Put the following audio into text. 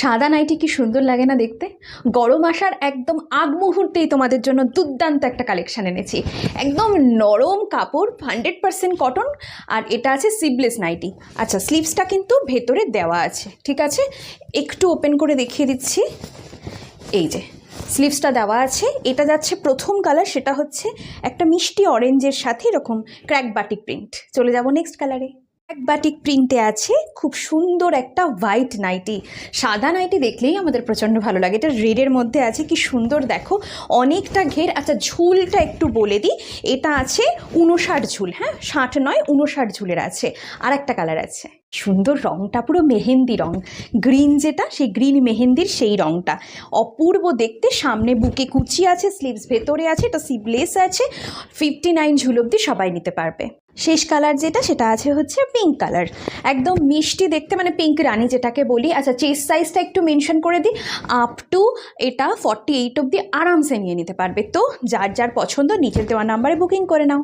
সাদা নাইটি কি সুন্দর লাগে না দেখতে? গরম আসার একদম আগ মুহূর্তেই তোমাদের জন্য দুর্দান্ত একটা কালেকশান এনেছি। একদম নরম কাপড় হান্ড্রেড পার্সেন্ট কটন আর এটা আছে সিবলেস নাইটি। আচ্ছা স্লিভসটা কিন্তু ভেতরে দেওয়া আছে, ঠিক আছে? একটু ওপেন করে দেখিয়ে দিচ্ছি। এই যে স্লিভসটা দেওয়া আছে। এটা যাচ্ছে প্রথম কালার সেটা হচ্ছে একটা মিষ্টি অরেঞ্জের সাথে এরকম ক্র্যাক বাটিক প্রিন্ট চলে যাব নেক্সট কালারে বাটিক প্রিন্টে আছে খুব সুন্দর একটা হোয়াইট নাইটি। সাদা নাইটি দেখলেই আমাদের প্রচণ্ড ভালো লাগে। এটা রেডের মধ্যে আছে, কি সুন্দর দেখো। অনেকটা ঘের আচ্ছা ঝুলটা একটু বলে দিই। এটা আছে উনষাট ঝুল হ্যাঁ? ষাট নয় উনষাট ঝুলের আছে। আর একটা কালার আছে। সুন্দর রংটা, পুরো মেহেন্দি রং। গ্রিন যেটা, সেই গ্রিন মেহেন্দির সেই রংটা। অপূর্ব দেখতে, সামনে বুকে কুচি আছে, স্লিভস ভেতরে আছে, এটা সিবলেস আছে। ফিফটি নাইন ঝুল অব্দি সবাই নিতে পারবে। শেষ কালার যেটা, সেটা আছে হচ্ছে পিঙ্ক কালার একদম মিষ্টি দেখতে মানে পিঙ্ক রানি যেটাকে বলি। আচ্ছা চেস সাইজটা একটু মেনশন করে দিই। আপ টু এটা ফর্টি এইট অব্দি আরামসে নিয়ে নিতে পারবে। তো যার যার পছন্দ, নিচের দেওয়া নাম্বারে বুকিং করে নাও।